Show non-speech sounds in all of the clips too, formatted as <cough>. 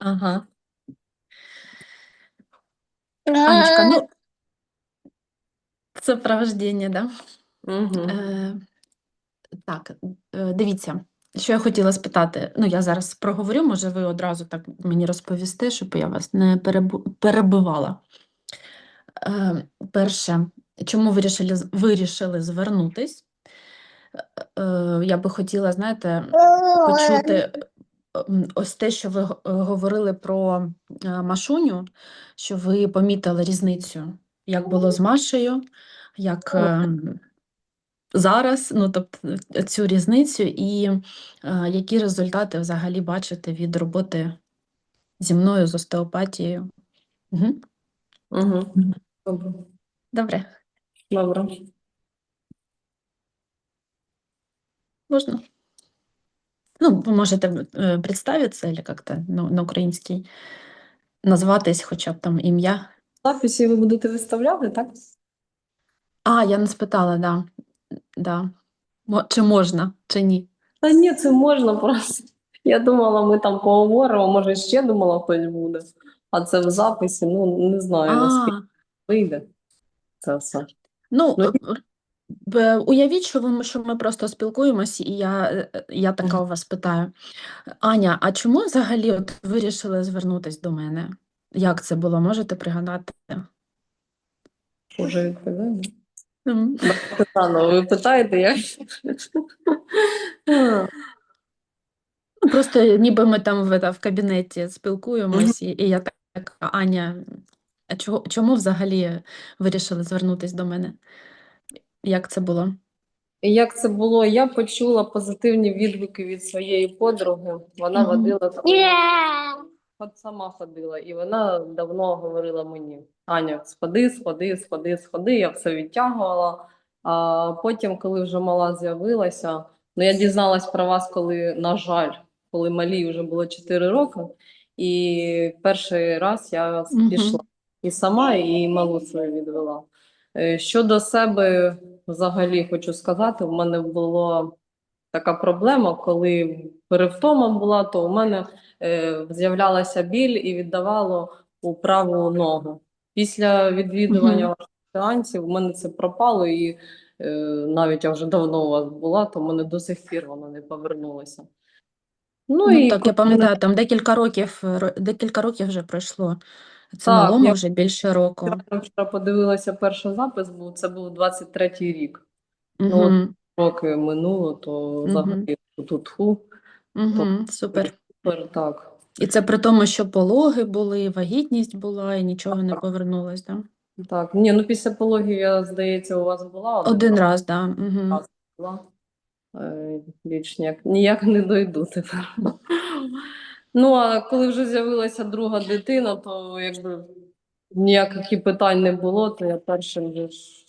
Ага. Анечка, ну, це правождення, да? Угу. Е, так, е, дивіться, що я хотіла спитати. Ну, я зараз проговорю, може, ви одразу так мені розповісте, щоб я вас не перебу- перебивала. Е, перше, чому вирішили, з- вирішили звернутись? Е, я би хотіла, знаєте, почути ось те, що ви говорили про е, Машуню, що ви помітили різницю, як було з Машею, як е, зараз, ну тобто е, цю різницю, і які результати взагалі бачите від роботи зі мною з остеопатією. Угу. Угу. Добре. Добре, Добре. можна. Ну, ви можете е, представитися, або як-то ну, на українській назватись хоча б там ім'я. Записі ви будете виставляти, так? А, я не спитала, да. Да. Чи можна, чи ні? Та ні, це можна просто. Я думала, ми там поговоримо, може ще думала, хтось буде. А це в записі, ну не знаю, наскільки вийде це все. ну, Ну, уявіть, що ви, що ми просто спілкуємося, і я, е, я така у вас питаю. Аня, а чому взагалі от вирішили звернутись до мене? Як це було? Можете пригадати? Уже відповідаю. Ви питаєте? Ну, Просто ніби ми там в, в кабінеті спілкуємось, і, я така, Аня, чому взагалі вирішили звернутись до мене? Як це було? Як це було? Я почула позитивні відгуки від своєї подруги. Вона Мгм. водила таку, от сама ходила, і вона давно говорила мені: Аня, сходи, сходи, сходи, сходи. Я все відтягувала. А потім, коли вже мала з'явилася, ну я дізналась про вас, коли, на жаль, коли малій вже було 4 роки. І перший раз я Мгм. пішла і сама, і малу свою відвела. Е, Щодо себе, взагалі хочу сказати, в мене була така проблема, коли перевтома була, то у мене е, з'являлася біль і віддавало у праву ногу. Після відвідування ваших сеансів у мене це пропало, і е, навіть я вже давно у вас була, то в мене до сих пір воно не повернулося. Ну, Ну і так, я коли мене- пам'ятаю, там декілька років, декілька років вже пройшло. Це Так, малому я- вже більше року. я вчора подивилася перший запис, був це був 23-й рік. Ну, Угу. Роки минуло, то Мгм. взагалі тут тху. Угу. Супер. Супер, так. І це при тому, що пологи були, вагітність була, і нічого не повернулось, да? Так, ні, ну після пологів, я, здається, у вас була Один раз да. Угу. була. Е, Більш ніяк, ніяк не дойду тепер. Ну, а коли вже з'явилася друга дитина, то якби ніяких питань не було, то я першим же ж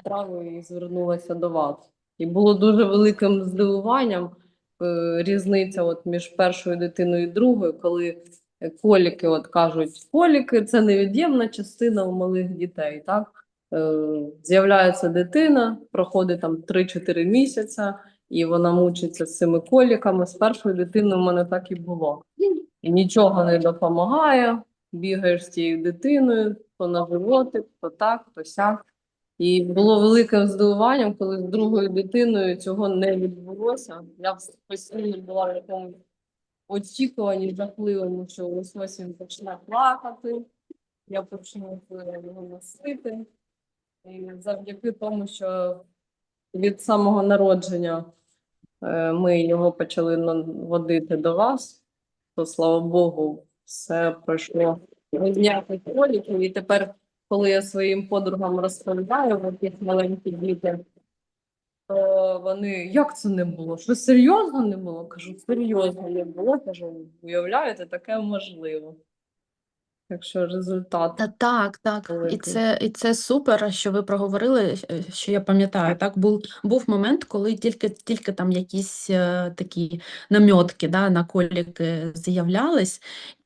справою і звернулася до вас. І було дуже великим здивуванням е, різниця от між першою дитиною і другою, коли коліки, от кажуть, коліки це невід'ємна частина у малих дітей. Так? Е, З'являється дитина, проходить там 3-4 місяця, і вона мучиться з цими коліками. З першою дитиною в мене так і було. І нічого не допомагає. Бігаєш з цією дитиною, то на животик, то так, то сяк. І було великим здивуванням, коли з другою дитиною цього не відбулося. Я постійно була в якомусь очікуванні жахливому, що ось ось він почне плакати, я почну його носити. І завдяки тому, що від самого народження е, ми його почали на- водити до вас, то слава Богу, все пройшло ніяких коліків. І тепер, коли я своїм подругам розповідаю, їх маленькі діти, то вони як це не було? Що серйозно не було? Кажу, серйозно не було. Кажу, уявляєте, таке можливо. Так що результат. Та так, так. І великий. це, і це супер, що ви проговорили, е, що я пам'ятаю. Так, був, був момент, коли тільки, тільки там якісь е, такі намьотки да, на коліки з'являлись,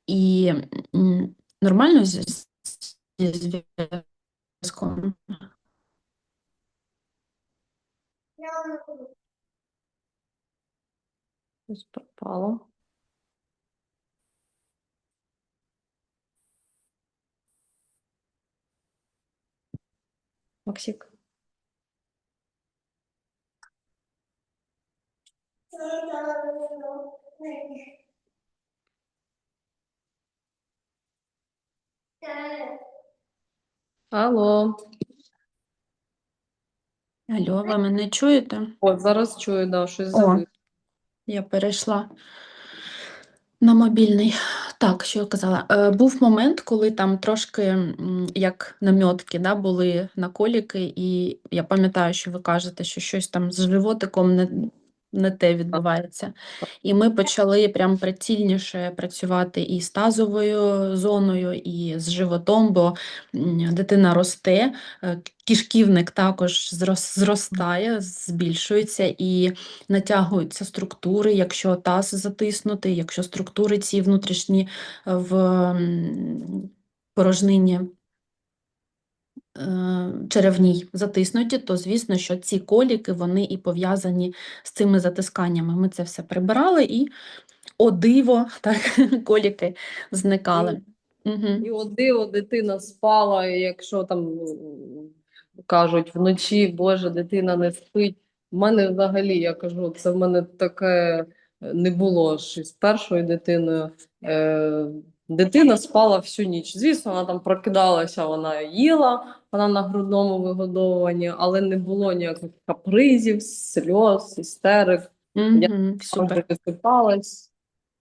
і м, нормально з, з- зі зв'язком. Ось пропало. Максик. Алло. Алло, ви мене чуєте? От зараз чую, да, щось О. Я перейшла на мобільний. Так, що я казала? Е, був момент, коли там трошки як намьотки да, були на коліки, і я пам'ятаю, що ви кажете, що щось там з животиком не, не те відбувається. І ми почали прям прицільніше працювати і з тазовою зоною, і з животом, бо дитина росте, е, кишківник також зростає, збільшується, і натягуються структури, якщо таз затиснутий, якщо структури ці внутрішні е, в порожнині черевній затиснуті, то звісно, що ці коліки вони і пов'язані з цими затисканнями. Ми це все прибирали і о диво, <laughs> так, коліки зникали. Угу. І от диво, дитина спала, і якщо там кажуть вночі, Боже, дитина не спить. У мене взагалі, я кажу, це в мене таке е, не було ж з першою дитиною. Е, дитина спала всю ніч. Звісно, вона там прокидалася, вона їла, вона на грудному вигодовуванні, але не було ніяких капризів, сльоз, істерик. Угу. Супер. Висипалась.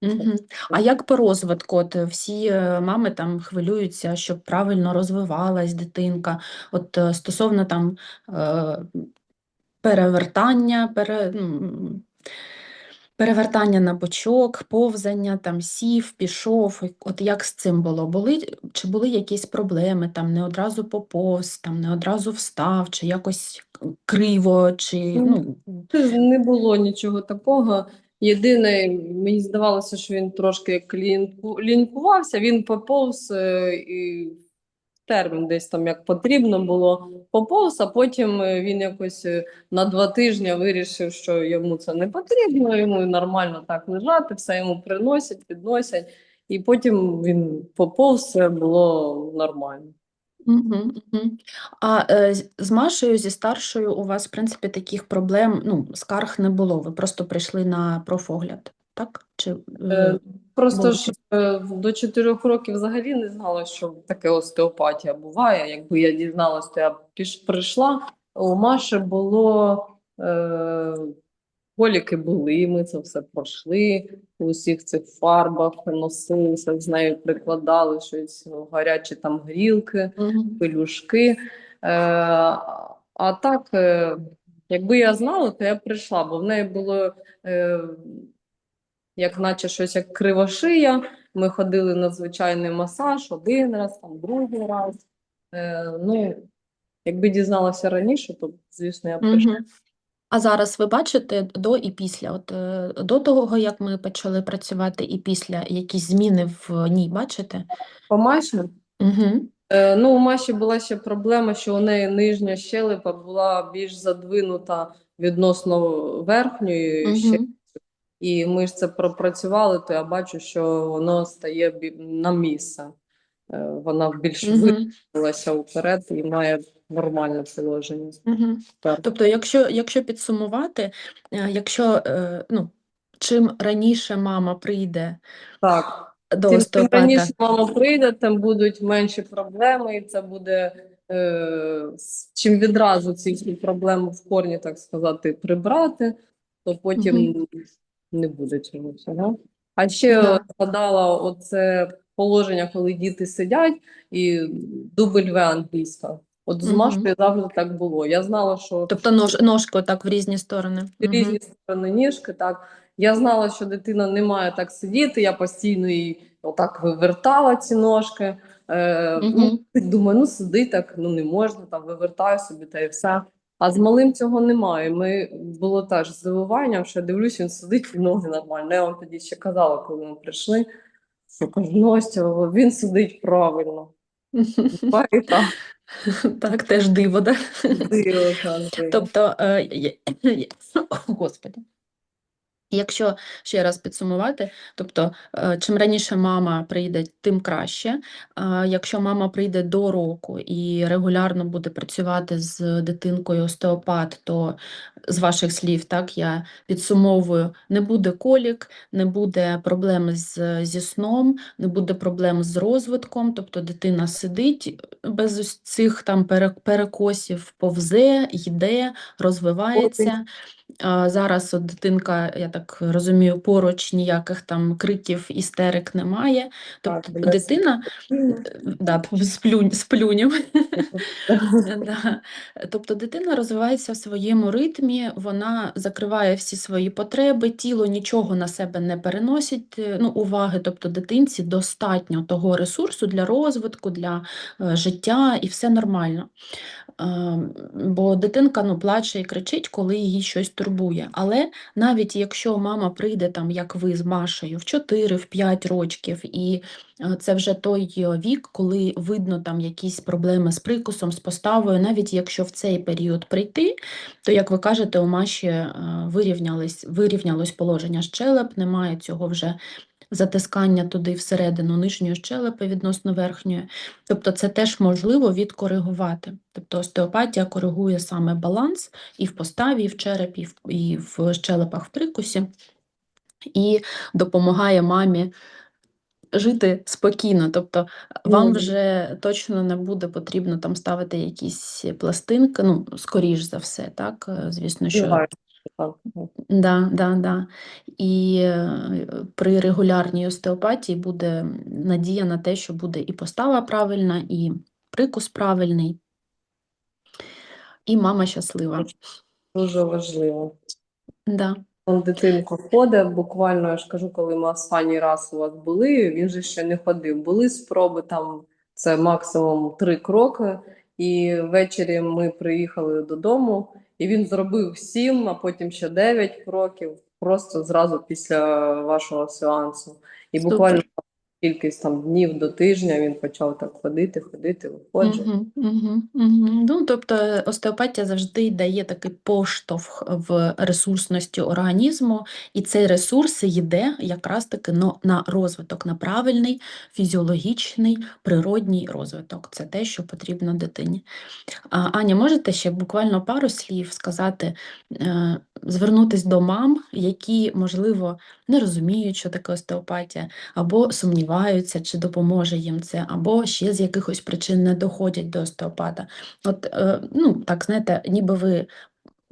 Мгм. А як по розвитку? От всі е, мами там хвилюються, щоб правильно розвивалась дитинка. От е, стосовно там е, перевертання, пере, ну, перевертання на бочок, повзання, там сів, пішов. От як з цим було? Були, чи були якісь проблеми? Там не одразу поповз, там не одразу встав, чи якось криво, чи ну, Не було нічого такого. Єдине, мені здавалося, що він трошки як лінку, лінькувався, він поповз е, і термін десь там як потрібно було поповз, а потім е, він якось е, на два тижні вирішив, що йому це не потрібно, йому нормально так лежати, все йому приносять, підносять, і потім він поповз, було нормально. А е, з Машею, зі старшою, у вас, в принципі, таких проблем, ну, скарг не було. Ви просто прийшли на профогляд, так? Чи, Е, е, Просто було ж е, до 4 років взагалі не знала, що таке остеопатія буває. Якби я дізналась, то я піш прийшла. У Маші було е, коліки були, ми це все пройшли у всіх цих фарбах, носилися, з нею прикладали щось, гарячі там грілки Мгм. пелюшки. Е, а так, е, якби я знала, то я прийшла, бо в неї було е, як наче щось як кривошия. Ми ходили на звичайний масаж один раз, там другий раз. Е, ну, якби дізналася раніше, то, звісно, я б прийшла. А зараз ви бачите до і після? От е, до того, як ми почали працювати, і після якісь зміни в ній бачите? По Маші, Угу. Е, Ну, у Маші була ще проблема, що у неї нижня щелепа була більш задвинута відносно верхньої ще. І ми ж це пропрацювали, то я бачу, що воно стає на місце. Е, Вона більш Угу. витягнулася вперед і має нормальне положення. Угу. Так. Тобто, якщо, якщо підсумувати, е, якщо е, ну, чим раніше мама прийде Так. до Тим, тим раніше мама прийде, тим будуть менші проблеми, і це буде е, чим відразу ці проблеми в корні, так сказати, прибрати, то потім не буде цього всього. А ще Да. згадала оце положення, коли діти сидять, і дубль В англійська. От з. Машою завжди так було. Я знала, що тобто нож, ножку так в різні сторони. Мгм. різні сторони ніжки. Так я знала, що дитина не має так сидіти. Я постійно їй отак вивертала ці ножки. Е, Мгм. думаю, ну сиди так, ну не можна, там вивертаю собі та і все. А з малим цього немає. Ми було теж здивуванням, що я дивлюсь, він сидить і ноги нормально. Я вам тоді ще казала, коли ми прийшли. Кажу, Настя, він сидить правильно. Так, теж диво, так? диво, так. Тобто, е, я- я- Господи. Якщо ще раз підсумувати, тобто е, чим раніше мама прийде, тим краще. Якщо мама прийде до року і регулярно буде працювати з дитинкою остеопат, то з ваших слів, так, я підсумовую, не буде колік, не буде проблем з, зі сном, не буде проблем з розвитком, тобто дитина сидить без ось цих там пере- перекосів, повзе, йде, розвивається. Зараз от дитинка, я так розумію, поруч ніяких там криків, істерик немає. Тобто Так, дитина, е, да, сплюнь, сплюнів. <laughs> Да. Тобто дитина розвивається в своєму ритмі, вона закриває всі свої потреби, тіло нічого на себе не переносить е, ну, уваги. Тобто дитинці достатньо того ресурсу для розвитку, для е, життя, і все нормально. Е, Бо дитинка ну, плаче і кричить, коли її щось турбує. Але навіть якщо мама прийде, там, як ви з Машею, в 4-5 років, і е, це вже той е, вік, коли видно там якісь проблеми з прикусом, з поставою, навіть якщо в цей період прийти, то, як ви кажете, у Маші е, вирівнялось, вирівнялось положення щелеп, немає цього вже затискання туди всередину нижньої щелепи відносно верхньої. Тобто це теж можливо відкоригувати. Тобто остеопатія коригує саме баланс і в поставі, і в черепі, і в, щелепах в прикусі, і допомагає мамі жити спокійно. Тобто вам вже точно не буде потрібно там ставити якісь пластинки, ну, скоріш за все, так, е, звісно, що. Да, да, да. І е, при регулярній остеопатії буде надія на те, що буде і постава правильна, і прикус правильний, і мама щаслива. Дуже важливо. Да. Он дитинка ходить, буквально, я ж кажу, коли ми останній раз у вас були, він же ще не ходив. Були спроби там, це максимум три кроки. І ввечері ми приїхали додому, і він зробив сім, а потім ще дев'ять кроків, просто зразу після вашого сеансу. І буквально кількість там днів до тижня він почав так ходити, ходити, виходити. Угу, угу, угу. Ну, тобто остеопатія завжди дає такий поштовх в ресурсності організму, і цей ресурс йде якраз таки но- на розвиток, на правильний фізіологічний природній розвиток. Це те, що потрібно дитині. А, Аня, можете ще буквально пару слів сказати, е, звернутися до мам, які, можливо, не розуміють, що таке остеопатія, або сумніваються, чи допоможе їм це, або ще з якихось причин не доходять до остеопата. От, е, ну, так, знаєте, ніби ви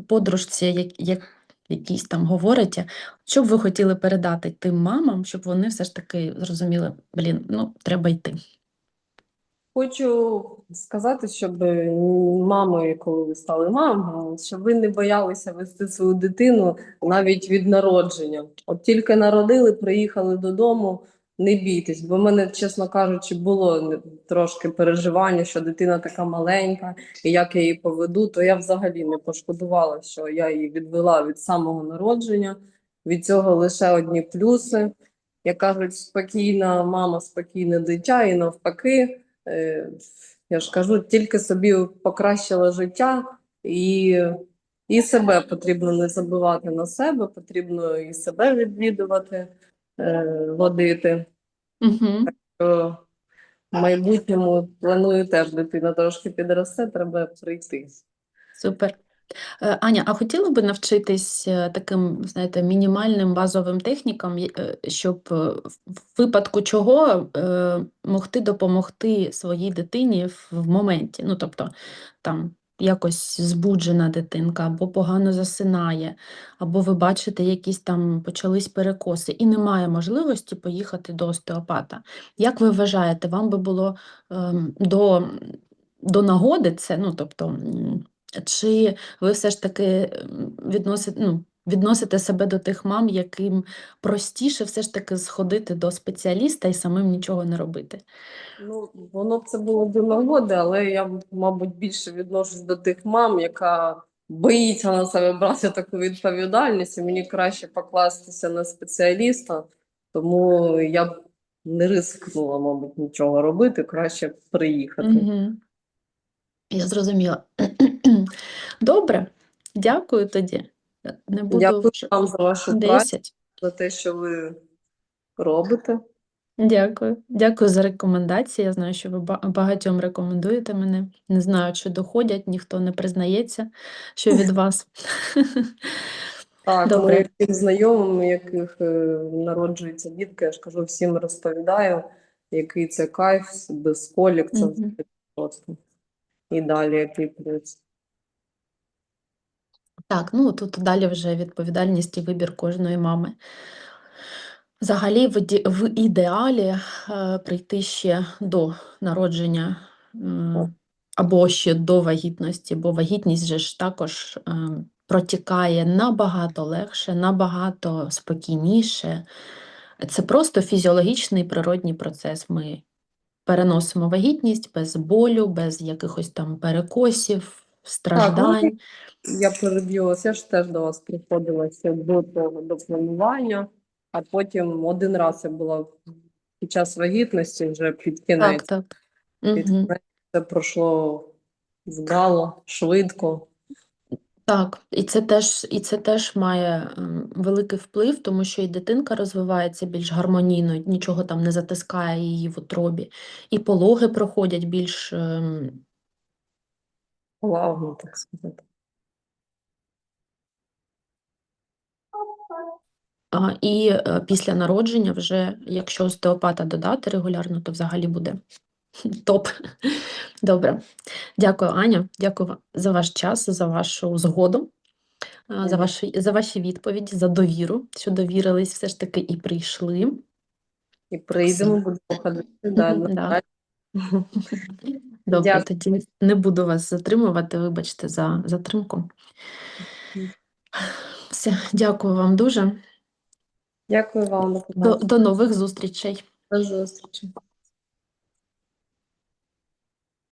подружці, як, як якісь там говорите, що б ви хотіли передати тим мамам, щоб вони все ж таки зрозуміли, блін, ну, треба йти. Хочу сказати, щоб мамою, коли ви стали мамою, щоб ви не боялися вести свою дитину навіть від народження. От тільки народили, приїхали додому, не бійтесь, бо в мене, чесно кажучи, було трошки переживання, що дитина така маленька, і як я її поведу, то я взагалі не пошкодувала, що я її відвела від самого народження. Від цього лише одні плюси. Як кажуть, спокійна мама, спокійне дитя, і навпаки. Е, Я ж кажу, тільки собі покращила життя, і, і себе потрібно не забувати на себе, потрібно і себе відвідувати, водити. Угу. Що В майбутньому планую теж дитина трошки підросте, треба прийти. Супер. Е, Аня, а хотіла би навчитись е, таким, знаєте, мінімальним базовим технікам, е, щоб е, в випадку чого е, могти допомогти своїй дитині в моменті? Ну, тобто, там якось збуджена дитинка, або погано засинає, або ви бачите, якісь там почались перекоси, і немає можливості поїхати до остеопата. Як ви вважаєте, вам би було ем, до, до нагоди це, ну, тобто, чи ви все ж таки відносите, ну, відносите себе до тих мам, яким простіше все ж таки сходити до спеціаліста і самим нічого не робити? Ну, воно б це було до нагоди, але я, мабуть, більше відношусь до тих мам, яка боїться на себе брати таку відповідальність, і мені краще покластися на спеціаліста, тому я б не ризикнула, мабуть, нічого робити, краще приїхати. Угу. Я зрозуміла. <clears throat> Добре, дякую тоді. Не буду Дякую вже вам за вашу працю, за те, що ви робите. Дякую. Дякую за рекомендації. Я знаю, що ви багатьом рекомендуєте мене. Не знаю, чи доходять, ніхто не признається, що від <laughs> вас. Так, Добре. всім знайомим, яких е, народжуються дітки, я ж кажу, всім розповідаю, який це кайф, без колік, це просто. І далі який плюс. Так, ну тут далі вже відповідальність і вибір кожної мами. Взагалі, в, іде- в ідеалі е, прийти ще до народження е, або ще до вагітності, бо вагітність же ж також е, протікає набагато легше, набагато спокійніше. Це просто фізіологічний природній процес. Ми переносимо вагітність без болю, без якихось там перекосів, страждань. Я переб'ю вас, я ж теж до вас приходила ще до того, до планування, а потім один раз я була під час вагітності, вже під кінець. так. Під Мгм. кінець Це пройшло вдало, швидко. Так, і це теж, і це теж має ем, великий вплив, тому що і дитинка розвивається більш гармонійно, нічого там не затискає її в утробі, і пологи проходять більш ем, Плавно, так сказати. а, і е, після народження вже, якщо остеопата додати регулярно, то взагалі буде <laughs> топ. Добре. Дякую, Аня. Дякую за ваш час, за вашу згоду, а, за ваші, за ваші відповіді, за довіру, що довірились все ж таки і прийшли. І прийдемо, будемо ходити <laughs> далі. <laughs> Добре, Дякую. тоді не буду вас затримувати, вибачте за затримку. Все, дякую вам дуже. Дякую вам. До До, до нових зустрічей. До зустрічі.